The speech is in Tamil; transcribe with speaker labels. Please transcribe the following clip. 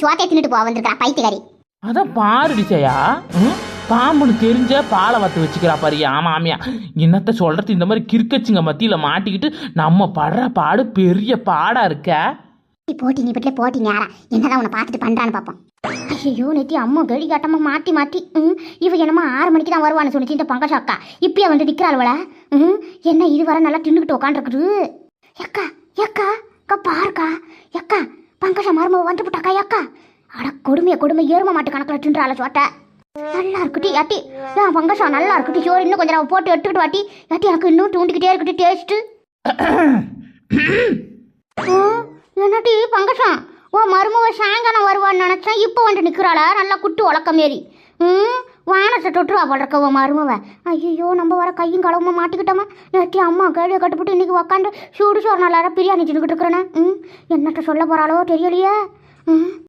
Speaker 1: சோத்தையை தின்னுட்டு போக வந்திருக்கா பைத்தியக்காரி.
Speaker 2: அதான் பாருடி செய்யா ம்? பாம்புன்னு தெரிஞ்ச பாலை வத்து வச்சுக்கிறா பாரு ஆமா ஆமியா என்னத்த சொல்றது இந்த மாதிரி கிறுக்கச்சுங்க மத்தியில மாட்டிக்கிட்டு நம்ம படுற பாடு பெரிய பாடா இருக்க?
Speaker 1: போட்டி நீ பட்டில போட்டி யாரா? என்னதான் உன்னை பார்த்துட்டு பண்றான்னு பார்ப்போம் ஐயோ நேத்தி அம்மா கடி காட்டமா மாட்டி மாட்டி ம்? இவ என்னமோ ஆறு மணிக்கு தான் வருவான்னு சொன்னிச்சு இந்த பங்கஜ அக்கா. இப்பயே வந்து நிக்கிறாள்வல ம்? என்ன இது வர நல்லா தின்னுக்கிட்டு உட்காந்துருக்குது எக்கா எக்கா அக்கா பாருக்கா. பங்கஜ வந்து விட்டாக்கா எக்கா அட கொடுமைய கொடுமை. ஏறும மாட்டு கணக்கில் தின்றால சோட்டை. நல்லா இருக்குட்டி யாட்டி. ஏன் பங்கசா நல்லா இருக்குட்டி சோறு. இன்னும் கொஞ்சம் நேரம் போட்டு எடுத்துக்கிட்டு வாட்டி. யாட்டி எனக்கு இன்னும் தூண்டிக்கிட்டே இருக்குட்டி டேஸ்ட்டு ஓ, என்னடி பங்கசம் ஓ மருமவ சாயங்காலம் வருவான்னு நினச்சேன். இப்போ வந்து நிற்கிறாளா நல்லா குட்டு உலக்க மாரி ம்? வானத்தை தொட்டுருவா போடுறக்க மருமவ. ஐயோ நம்ம வர கையும் களவுமா மாட்டிக்கிட்டோமா? நேற்று அம்மா கேள்வியை கட்டுப்பட்டு இன்னைக்கு உக்காந்து சூடு சோறு நல்லா பிரியாணி தின்னுக்கிட்டு இருக்கிறேன்னு ம் என்னட்ட சொல்ல போகிறாளோ தெரியலையே. ம்.